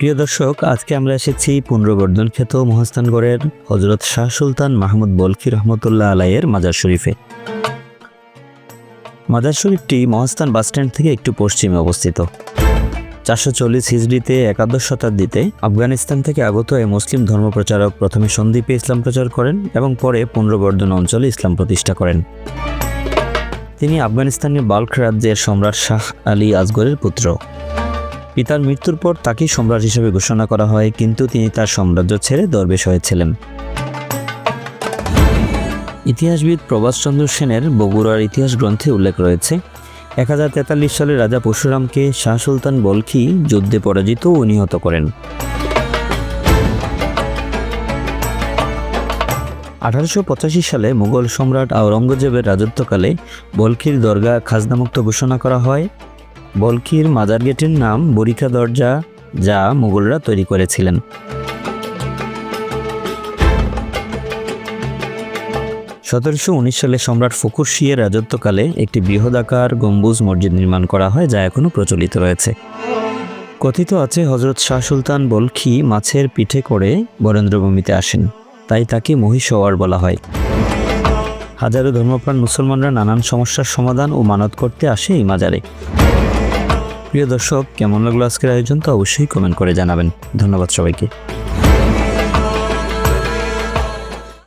প্রিয় দর্শক, আজকে আমরা এসেছি পুনর্বর্ধন খ্যাত মহাস্থানগড়ের হজরত শাহ সুলতান মাহমুদ বলকি রহমতুল্লাহ আলাইয়ের মাজার শরীফে। মাজার শরীফটি মহাস্থান বাসস্ট্যান্ড থেকে একটু পশ্চিমে অবস্থিত। চারশো চল্লিশ হিজড়িতে একাদশ শতাব্দীতে আফগানিস্তান থেকে আগত এই মুসলিম ধর্মপ্রচারক প্রথমে সন্দ্বীপে ইসলাম প্রচার করেন এবং পরে পুনর্বর্ধন অঞ্চলে ইসলাম প্রতিষ্ঠা করেন। তিনি আফগানিস্তানের বাল্ক রাজ্যের সম্রাট শাহ আলী আজগরের পুত্র। পিতার মৃত্যুর পর তাকে সম্রাট হিসেবে ঘোষণা করা হয়, কিন্তু তিনি তার সাম্রাজ্য ছেড়ে দরবেশ হয়েছিলেন। ইতিহাসবিদ প্রভাষচন্দ্র সেনের বগুড়ার ইতিহাস গ্রন্থে উল্লেখ রয়েছে এক হাজার তেতাল্লিশ সালে রাজা পরশুরামকে শাহ সুলতান বলখি যুদ্ধে পরাজিত ও নিহত করেন। আঠারোশো পঁচাশি সালে মুঘল সম্রাট আওরঙ্গজেবের রাজত্বকালে বলখির দরগা খাজনামুক্ত ঘোষণা করা হয়। বলখির মাজার গেটের নাম বরিখা দরজা যা মুঘলরা তৈরি করেছিলেন। সতেরোশো উনিশ সালে সম্রাট ফকুর শিয়ের রাজত্বকালে একটি বৃহদাকার গম্বুজ মসজিদ নির্মাণ করা হয় যা এখনও প্রচলিত রয়েছে। কথিত আছে হজরত শাহ সুলতান বলখি মাছের পিঠে করে বরেন্দ্রভূমিতে আসেন। তাই তাকে মহিষওয়ার বলা হয়। হাজারো ধর্মপ্রাণ মুসলমানরা নানান সমস্যার সমাধান ও মানত করতে আসে এই মাজারে। প্রিয় দর্শক কেমন লাগল আজকের আয়োজন তো অবশ্যই কমেন্ট করে জানাবেন। ধন্যবাদ সবাইকে।